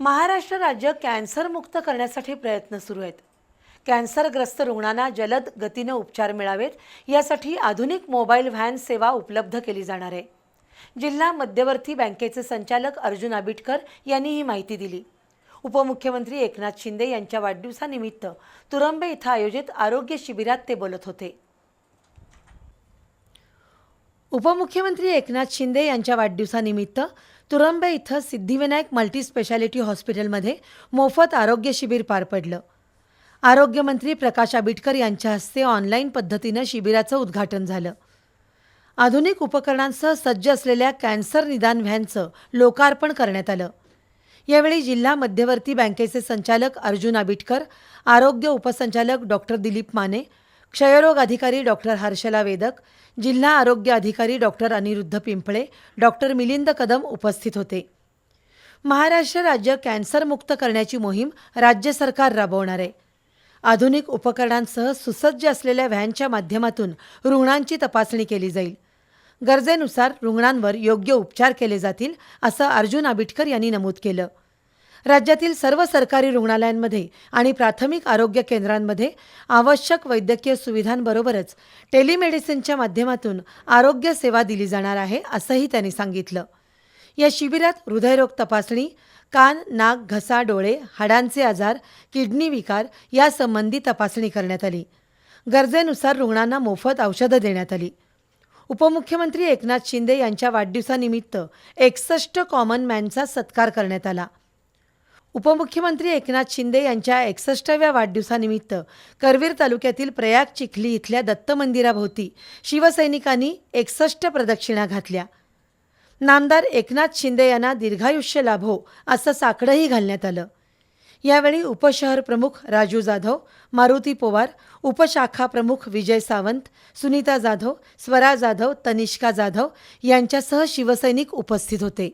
महाराष्ट्र राज्य कॅन्सरमुक्त करण्यासाठी प्रयत्न सुरू आहेत. कॅन्सरग्रस्त रुग्णांना जलद गतीनं उपचार मिळावेत यासाठी आधुनिक मोबाईल व्हॅन सेवा उपलब्ध केली जाणार आहे. जिल्हा मध्यवर्ती बँकेचे संचालक अर्जुन आबिटकर यांनी ही माहिती दिली. उपमुख्यमंत्री एकनाथ शिंदे यांच्या वाढदिवसानिमित्त तुरंबे इथं आयोजित आरोग्य शिबिरात ते बोलत होते. उपमुख्यमंत्री एकनाथ शिंदे यांच्या वाढदिवसानिमित्त तुरंबे इथं सिद्धिविनायक मल्टीस्पेशालिटी हॉस्पिटलमध्ये मोफत आरोग्य शिबिर पार पडलं. आरोग्यमंत्री प्रकाश आबिटकर यांच्या हस्ते ऑनलाईन पद्धतीनं शिबिराचं उद्घाटन झालं. आधुनिक उपकरणांसह सज्ज असलेल्या कॅन्सर निदान व्हॅनचं लोकार्पण करण्यात आलं. यावेळी जिल्हा मध्यवर्ती बँकेचे संचालक अर्जुन आबिटकर आरोग्य उपसंचालक डॉक्टर दिलीप माने क्षयरोग अधिकारी डॉक्टर हर्षला वेदक जिल्हा आरोग्य अधिकारी डॉक्टर अनिरुद्ध पिंपळे डॉक्टर मिलिंद कदम उपस्थित होते. महाराष्ट्र राज्य कॅन्सरमुक्त करण्याची मोहीम राज्य सरकार राबवणार आहे. आधुनिक उपकरणांसह सुसज्ज असलेल्या व्हॅनच्या माध्यमातून रुग्णांची तपासणी केली जाईल. गरजेनुसार रुग्णांवर योग्य उपचार केले जातील असं अर्जुन आबिटकर यांनी नमूद केलं. राज्यातील सर्व सरकारी रुग्णालयांमध्ये आणि प्राथमिक आरोग्य केंद्रांमध्ये आवश्यक वैद्यकीय सुविधांबरोबरच टेलिमेडिसिनच्या माध्यमातून आरोग्य सेवा दिली जाणार आहे असंही त्यांनी सांगितलं. या शिबिरात हृदयरोग तपासणी कान नाक घसा डोळे हाडांचे आजार किडनी विकार यासंबंधी तपासणी करण्यात आली. गरजेनुसार रुग्णांना मोफत औषधं देण्यात आली. उपमुख्यमंत्री एकनाथ शिंदे यांच्या वाढदिवसानिमित्त एकसष्ट कॉमन मॅनचा सत्कार करण्यात आला. उपमुख्यमंत्री एकनाथ शिंदे यांच्या एकसष्टाव्या वाढदिवसानिमित्त करवीर तालुक्यातील प्रयाग चिखली इथल्या दत्त मंदिराभोवती शिवसैनिकांनी एकसष्ट प्रदक्षिणा घातल्या. नामदार एकनाथ शिंदे यांना दीर्घायुष्य लाभो असं साकडंही घालण्यात आलं. यावेळी उपशहर प्रमुख राजू जाधव मारुती पोवार उपशाखा प्रमुख विजय सावंत सुनीता जाधव स्वरा जाधव तनिष्का जाधव यांच्यासह शिवसैनिक उपस्थित होते.